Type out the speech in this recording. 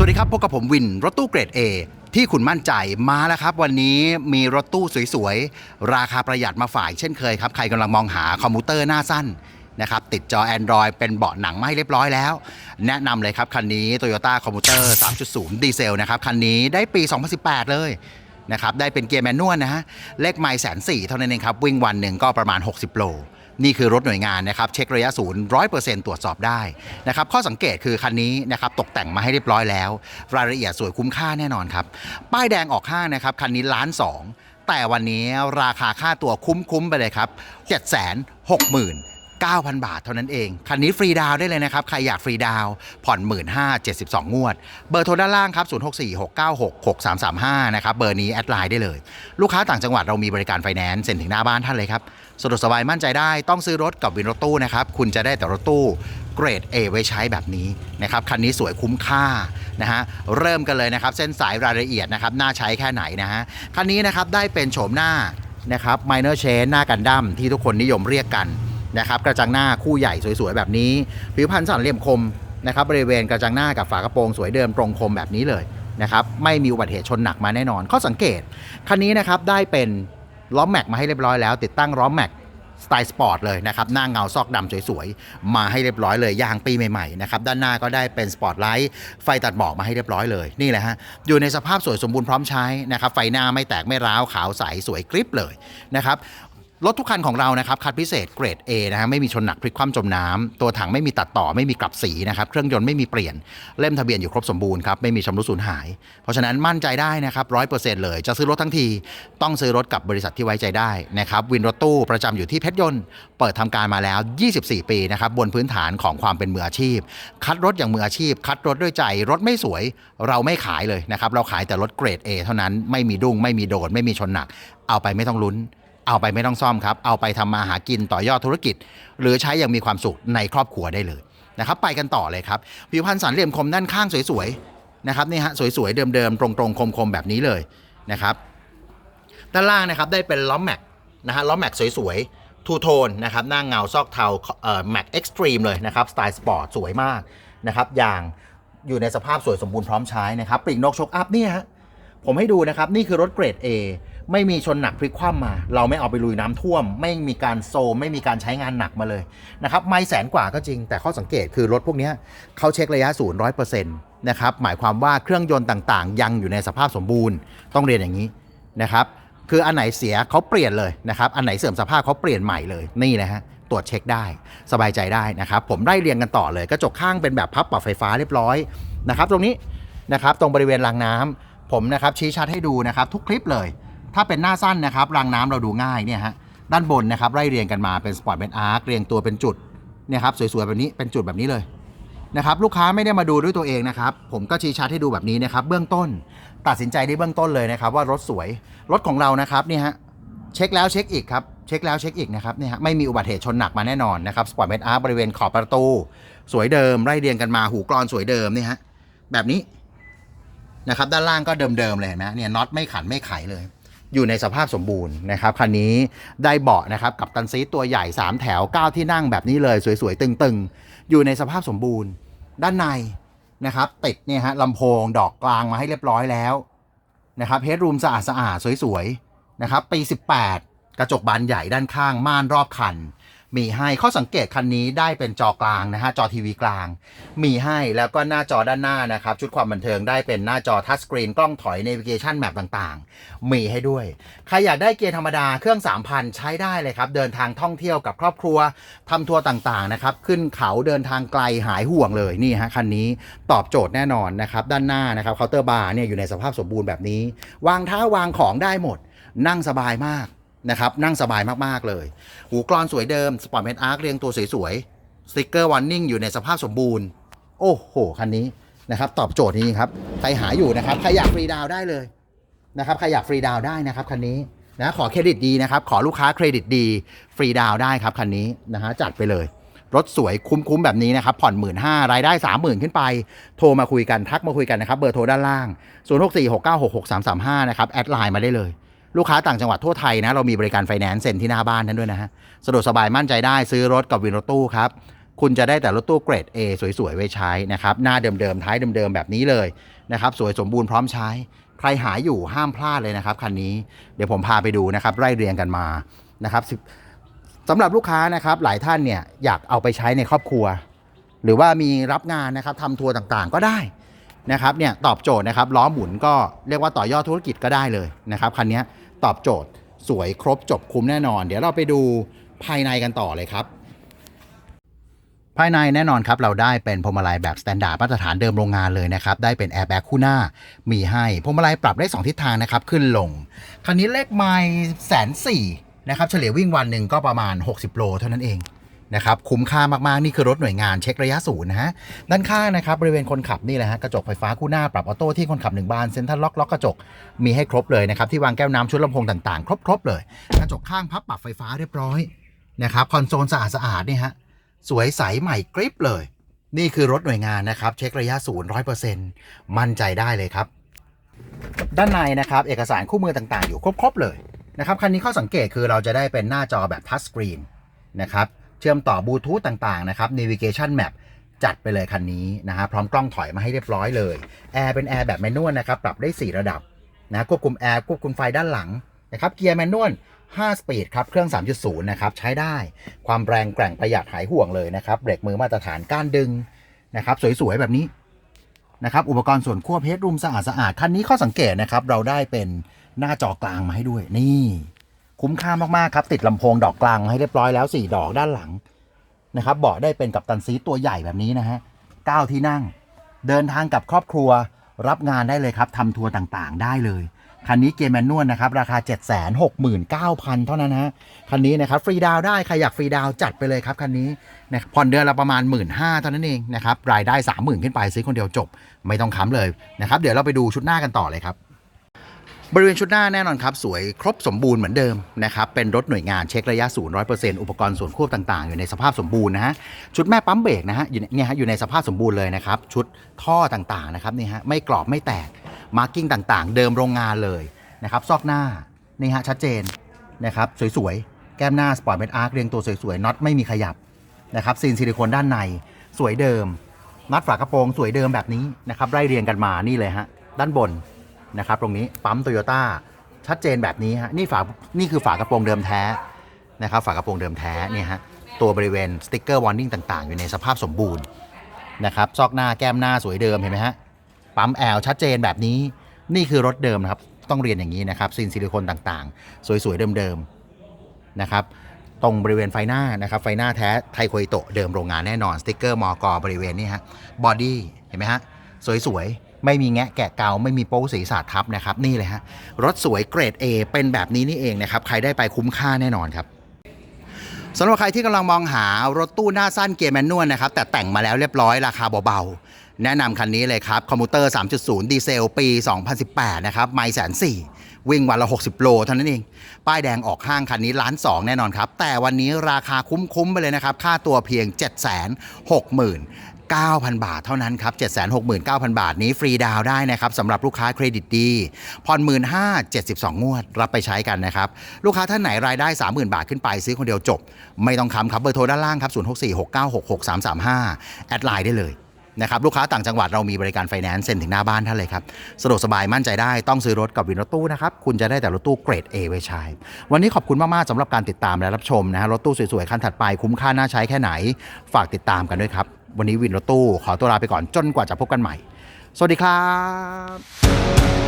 สวัสดีครับพบกับผมวินรถตู้เกรด A ที่คุณมั่นใจมาแล้วครับ วันนี้มีรถตู้สวยๆ ราคาประหยัดมาฝ่ายเช่นเคยครับ ใครกำลังมองหาคอมพิวเตอร์หน้าสั้นนะครับติดจอ Android เป็นเบาะหนังมาให้เรียบร้อยแล้ว แนะนำเลยครับ คันนี้ Toyota Commuter 3.0 ดีเซลนะครับ คันนี้ได้ปี 2018 เลยนะครับได้เป็นเกียร์แมนนวลนะฮะเลขไมล์แสนสี่เท่านั้นเองครับ วิ่งวันหนึ่งก็ประมาณ 60 โล นี่คือรถหน่วยงานนะครับเช็คระยะศูนย์ร้อยเปอร์เซ็นต์ตรวจสอบได้นะครับข้อสังเกตคือคันนี้นะครับตกแต่งมาให้เรียบร้อยแล้ว รายละเอียดสวยคุ้มค่าแน่นอนครับ ป้ายแดงออกห้างนะครับคันนี้ล้านสองแต่วันนี้ราคาค่าตัวคุ้มๆไปเลยครับ7 6 0 0 0 9,000 บาทเท่านั้นเอง คันนี้ฟรีดาวได้เลยนะครับ ใครอยากฟรีดาวน์ผ่อน 1 5 72 งวด เบอร์โทรด้านล่างครับ 0646966335 นะครับ เบอร์นี้แอดไลน์ได้เลย ลูกค้าต่างจังหวัดเรามีบริการไฟแนนซ์เซ็นถึงหน้าบ้านท่านเลยครับสะดวกสบายมั่นใจได้ต้องซื้อรถกับวินรถตู้นะครับ คุณจะได้แต่รถตู้เกรด A ไว้ใช้แบบนี้นะครับ คันนี้สวยคุ้มค่านะฮะเริ่มกันเลยนะครับ เส้นสายรายละเอียดนะครับน่าใช้แค่ไหนนะฮะคันนี้นะครับได้เป็นโฉมหน้านะครับ minor change หน้ากันดั้มที่ทุกคนนิยมเรียกกัน นะครับกระจังหน้าคู่ใหญ่สวยๆแบบนี้ผิวพรรณสันเหลี่ยมคมนะครับบริเวณกระจังหน้ากับฝากระโปรงสวยเดิมตรงคมแบบนี้เลยนะครับไม่มีอุบัติเหตุชนหนักมาแน่นอน ข้อสังเกต คันนี้นะครับได้เป็นล้อแม็กมาให้เรียบร้อยแล้ว ติดตั้งล้อแม็กสไตล์สปอร์ตเลยนะครับหน้าเงาซอกดำสวยๆ มาให้เรียบร้อยเลยยางปีใหม่ๆนะครับด้านหน้าก็ได้เป็นสปอร์ตไลท์ไฟตัดหมอกมาให้เรียบร้อยเลยนี่แหละฮะอยู่ในสภาพสวยสมบูรณ์พร้อมใช้นะครับไฟหน้าไม่แตกไม่ร้าวขาวใสสวยกริบเลยนะครับ รถทุกคันของเรานะครับคัดพิเศษเกรด A นะฮะไม่มีชนหนักพลิกคว่ำจมน้ำตัวถังไม่มีตัดต่อไม่มีกลับสีนะครับเครื่องยนต์ไม่มีเปลี่ยนเล่มทะเบียนอยู่ครบสมบูรณ์ครับไม่มีชำรุดสูญหาย เพราะฉะนั้นมั่นใจได้นะครับร้อยเปอร์เซ็นต์เลย จะซื้อรถทั้งที ต้องซื้อรถกับบริษัทที่ไว้ใจได้นะครับวินรถตู้ประจำอยู่ที่เพชรยนต์เปิดทำการมาแล้ว 24 ปีนะครับบนพื้นฐานของความเป็นมืออาชีพ คัดรถอย่างมืออาชีพ คัดรถด้วยใจรถไม่สวยเราไม่ขายเลยนะครับเราขายแต่รถเกรด A เท่านั้นไม่มีดุ้งไม่มีโดดไม่มีชนหนัก เอาไปไม่ต้องลุ้น เอาไปไม่ต้องซ่อมครับ เอาไปทำมาหากินต่อยอดธุรกิจ หรือใช้อย่างมีความสุขในครอบครัวได้เลยนะครับไปกันต่อเลยครับผิวพรรณสันเหลี่ยมคมด้านข้างสวยๆนะครับนี่ฮะสวยๆเดิมๆตรงๆคมๆแบบนี้เลยนะครับด้านล่างนะครับได้เป็นล้อแม็กนะฮะล้อแม็กสวยๆทูโทนนะครับหน้าเงาซอกเทาเอ่อแม็กเอ็กซ์ตรีมเลยนะครับสไตล์สปอร์ตสวยมากนะครับอย่างอยู่ในสภาพสวยสมบูรณ์พร้อมใช้นะครับปีกนกชกอัพเนี่ยฮะผมให้ดูนะครับนี่คือรถเกรด A ไม่มีชนหนักพลิกคว่ำมา เราไม่เอาไปลุยน้ำท่วม ไม่มีการโซมไม่มีการใช้งานหนักมาเลยนะครับไม่แสนกว่าก็จริง แต่ข้อสังเกตคือรถพวกนี้เขาเช็คระยะศูนย์ร้อยเปอร์เซ็นต์นะครับหมายความว่าเครื่องยนต์ต่างๆ ยังอยู่ในสภาพสมบูรณ์ ต้องเรียนอย่างนี้นะครับคืออันไหนเสียเขาเปลี่ยนเลยนะครับอันไหนเสื่อมสภาพเขาเปลี่ยนใหม่เลยนี่นะฮะตรวจเช็คได้สบายใจได้นะครับ ผมได้เรียงกันต่อเลยกระจกข้างเป็นแบบพับปรับไฟฟ้าเรียบร้อยนะครับ ตรงนี้นะครับตรงบริเวณรางน้ำผมนะครับชี้ชัดให้ดูนะครับ ทุกคลิปเลย ถ้าเป็นหน้าสั้นนะครับรางน้ำเราดูง่ายเนี่ยฮะด้านบนนะครับไล่เรียงกันมาเป็นสปอร์ตเป็นอาร์คเรียงตัวเป็นจุดเนี่ยครับสวยๆแบบนี้เป็นจุดแบบนี้เลยนะครับลูกค้าไม่ได้มาดูด้วยตัวเองนะครับผมก็ชี้ชัดให้ดูแบบนี้นะครับเบื้องต้นตัดสินใจได้เบื้องต้นเลยนะครับ ว่ารถสวยรถของเรานะครับเนี่ยฮะเช็คแล้วเช็คอีกครับเช็คแล้วเช็คอีกนะครับเนี่ยฮะไม่มีอุบัติเหตุชนหนักมาแน่นอนนะครับสปอร์ตเมทอาร์บริเวณขอบประตู สวยเดิมไล่เรียงกันมาหูกรอนสวยเดิมเนี่ยฮะแบบนี้นะครับด้านล่างก็เดิมๆเลยเห็นไหมเนี่ยน็อตไม่ขันไม่ไขเลย อยู่ในสภาพสมบูรณ์นะครับคันนี้ได้เบาะนะครับกับตันซีทตัวใหญ่ 3 แถว 9 ที่นั่งแบบนี้เลย สวยๆ ตึงๆ อยู่ในสภาพสมบูรณ์ ด้านในนะครับติดเนี่ยฮะลำโพงดอกกลางมาให้เรียบร้อยแล้วนะครับเฮดรูมสะอาดๆสวยๆนะครับปี 18 กระจกบานใหญ่ด้านข้างม่านรอบคัน มีให้ข้อสังเกตคันนี้ได้เป็นจอกลางนะฮะจอทีวีกลาง มีให้แล้วก็หน้าจอด้านหน้านะครับ ชุดความบันเทิงได้เป็นหน้าจอทัชสกรีนกล้องถอย n น v เกชันแมปต่างๆ มีให้ด้วย ใครอยากได้เกียร์ธรรมดาเครื่อง 3,000 ใช้ได้เลยครับ เดินทางท่องเที่ยวกับครอบครัวทำทัวร์ต่างๆนะครับขึ้นเขาเดินทางไกลหายห่วงเลยนี่ฮะคันนี้ตอบโจทย์แน่นอนนะครับด้านหน้านะครับเคาน์เตอร์บาร์เนี่ยอยู่ในสภาพสมบูรณ์แบบนี้ วางเท้าวางของได้หมด นั่งสบายมาก นะครับนั่งสบายมากๆเลย หูกรอนสวยเดิมสปอร์ตเมทอาร์คเรียงตัวสวยๆสติกเกอร์วอร์นิ่งอยู่ในสภาพสมบูรณ์ โอ้โห คันนี้นะครับตอบโจทย์นี้ครับใครหาอยู่นะครับใครอยากฟรีดาวได้เลยนะครับใครอยากฟรีดาวได้นะครับคันนี้นะขอเครดิตดีนะครับ ขอลูกค้าเครดิตดี ฟรีดาวได้ครับคันนี้นะฮะจัดไปเลย รถสวยคุ้มๆแบบนี้นะครับ ผ่อน 1 5ื่นรายได้ 30,000 ขึ้นไป โทรมาคุยกันทักมาคุยกันนะครับ เบอร์โทรด้านล่าง 0646966335 นะครับ แอดไลน์มาได้เลย ลูกค้าต่างจังหวัดทั่วไทยนะเรามีบริการไฟแนนซ์เซ็นที่หน้าบ้านนั้นด้วยนะฮะสะดวกสบายมั่นใจได้ซื้อรถกับวินรถตู้ครับคุณจะได้แต่รถตู้เกรด A สวยๆ ไว้ใช้นะครับ หน้าเดิมๆ ท้ายเดิมๆ แบบนี้เลยนะครับ สวยสมบูรณ์พร้อมใช้ ใครหาอยู่ห้ามพลาดเลยนะครับคันนี้ เดี๋ยวผมพาไปดูนะครับ ไล่เรียงกันมานะครับสำหรับลูกค้านะครับ หลายท่านเนี่ยอยากเอาไปใช้ในครอบครัว หรือว่ามีรับงานนะครับทำทัวร์ต่างๆ ก็ได้ นะครับเนี่ยตอบโจทย์นะครับล้อหมุนก็เรียกว่าต่อยอดธุรกิจก็ได้เลยนะครับคันนี้ตอบโจทย์สวยครบจบคุ้มแน่นอน เดี๋ยวเราไปดูภายในกันต่อเลยครับ ภายในแน่นอนครับเราได้เป็นพวงมาลัยแบบสแตนดาร์ดมาตรฐานเดิมโรงงานเลยนะครับได้เป็นแอร์แบ็กคู่หน้ามีให้พวงมาลัยปรับได้ 2 ทิศทางนะครับขึ้นลง คันนี้เลขไมล์แสนสี่นะครับเฉลี่ยวิ่งวันหนึ่งก็ประมาณ 60 โลเท่านั้นเอง นะครับคุ้มค่ามากๆ นี่คือรถหน่วยงานเช็คระยะศูนย์นะฮะด้านข้างนะครับบริเวณคนขับนี่แหละฮะกระจกไฟฟ้าคู่หน้าปรับออโต้ที่คนขับหนึ่งบานเซ็นทรัลล็อกล็อกกระจกมีให้ครบเลยนะครับที่วางแก้วน้ำชุดลำโพงต่างๆ ครบๆเลย กระจกข้างพับปรับไฟฟ้าเรียบร้อยนะครับคอนโซลสะอาดสะอาดๆนี่ฮะสวยใสใหม่กริปเลย นี่คือรถหน่วยงานนะครับเช็คระยะศูนย์ร้อยเปอร์เซ็นต์มั่นใจได้เลยครับ ด้านในนะครับเอกสารคู่มือต่างๆ อยู่ครบๆเลยนะครับคันนี้ข้อสังเกตคือเราจะได้เป็นหน้าจอแบบทัชสกรีนนะครับ เชื่อมต่อบลูทูธต่างๆนะครับ Navigation Map จัดไปเลยคันนี้นะฮะพร้อมกล้องถอยมาให้เรียบร้อยเลยแอร์เป็นแอร์แบบแมนนวลนะครับปรับได้ 4 ระดับนะควบคุมแอร์ควบคุมไฟด้านหลังนะครับเกียร์แมนนวล5 สปีดครับ เครื่อง 3.0 นะครับ ใช้ได้ ความแรงแกร่งประหยัดหายห่วงเลยนะครับ เบรกมือมาตรฐานก้านดึงนะครับ สวย ๆ แบบนี้นะครับ อุปกรณ์ส่วนควบเพชรรูมสะอาดสะอาดคันนี้ข้อสังเกตนะครับ เราได้เป็นหน้าจอกลางมาให้ด้วย นี่ คุ้มค่ามากๆครับ ติดลำโพงดอกกลางมาให้เรียบร้อยแล้ว 4 ดอกด้านหลังนะครับเบาะได้เป็นกับตันซีตัวใหญ่แบบนี้นะฮะ9ที่นั่ง เดินทางกับครอบครัวรับงานได้เลยครับทำทัวร์ต่างๆ ได้เลย คันนี้เกียร์แมนนวลนะครับ ราคา 769,000 เท่านั้นฮะคันนี้นะครับฟรีดาวได้ ใครอยากฟรีดาวจัดไปเลยครับ คันนี้นะผ่อนเดือนละประมาณ 1 5ื่นเท่านั้นเองนะครับรายได้ 30,000 ขึ้นไปซื้อคนเดียวจบ ไม่ต้องค้ำเลยนะครับเดี๋ยวเราไปดูชุดหน้ากันต่อเลยครับ บริเวณชุดหน้าแน่นอนครับ สวยครบสมบูรณ์เหมือนเดิมนะครับ เป็นรถหน่วยงานเช็คระยะศูนย์ร้อยเปอร์เซ็นต์อุปกรณ์ส่วนควบต่าง ๆ อยู่ในสภาพสมบูรณ์นะฮะชุดแม่ปั๊มเบรกนะฮะอยู่เนี่ยฮะอยู่ในสภาพสมบูรณ์เลยนะครับ ชุดท่อต่างๆนะครับนี่ฮะไม่กรอบไม่แตกมาร์กิ้งต่างๆ เดิมโรงงานเลยนะครับซอกหน้านี่ฮะชัดเจนนะครับสวยๆ แก้มหน้าสปอร์ตเมทอาร์คเรียงตัวสวยๆน็อตไม่มีขยับนะครับซีนซิลิโคนด้านในสวยเดิมน็อตฝากระโปรงสวยเดิมแบบนี้นะครับไล่เรียงกันมานี่เลยฮะด้านบน นะครับตรงนี้ปั๊มโตโยต้าชัดเจนแบบนี้ฮะนี่ฝานี่คือฝากระโปรงเดิมแท้นะครับฝากระโปรงเดิมแท้เนี่ยฮะตัวบริเวณสติ๊กเกอร์วอร์นิ่งต่างๆ อยู่ในสภาพสมบูรณ์นะครับซอกหน้าแก้มหน้าสวยเดิมเห็นไหมฮะปั๊มแอลชัดเจนแบบนี้นี่คือรถเดิมนะครับต้องเรียนอย่างนี้นะครับซินซิลิโคนต่างๆ สวยๆเดิมๆนะครับตรงบริเวณไฟหน้านะครับไฟหน้าแท้ไทโคอิโตเดิมโรงงานแน่นอนสติ๊กเกอร์มอกบริเวณนี้ฮะบอดี้เห็นไหมฮะสวยๆ ไม่มีแงะแกะเกาไม่มีโป๊ศีรษะทับนะครับ นี่เลยฮะรถสวยเกรด A เป็นแบบนี้นี่เองนะครับ ใครได้ไปคุ้มค่าแน่นอนครับสำหรับใครที่กำลังมองหารถตู้หน้าสั้นเกียร์แมนนวลนะครับ แต่แต่งมาแล้วเรียบร้อยราคาเบาๆ แนะนำคันนี้เลยครับ คอมพิวเตอร์ 3.0 ดีเซล ปี 2018 นะครับไม่แสนสี่วิ่งวันละ 60 โลเท่านั้นเอง ป้ายแดงออกห้างคันนี้ล้านสองแน่นอนครับ แต่วันนี้ราคาคุ้มๆ ไปเลยนะครับ ค่าตัวเพียง 760,000 9,000 บาทเท่านั้นครับ 769,000 บาทนี้ฟรีดาวได้นะครับสำหรับลูกค้าเครดิตดีผ่อน1 5 72 งวด รับไปใช้กันนะครับ ลูกค้าท่านไหนรายได้ 30,000 บาทขึ้นไปซื้อคนเดียวจบ ไม่ต้องคำครับเบอร์โทรด้านล่างครับ 0646966335 แอดไลน์ได้เลย นะครับลูกค้าต่างจังหวัดเรามีบริการไฟแนนซ์เซ็นถึงหน้าบ้านท่านเลยครับสะดวกสบายมั่นใจได้ต้องซื้อรถกับวินรถตู้นะครับคุณจะได้แต่รถตู้เกรด A ไว้ใช้วันนี้ขอบคุณมากๆสำหรับการติดตามและรับชมนะฮะรถตู้สวยๆคันถัดไปคุ้มค่าน่าใช้แค่ไหน ฝากติดตามกันด้วยครับวันนี้วินรถตู้ขอตัวลาไปก่อนจนกว่าจะพบกันใหม่ สวัสดีครับ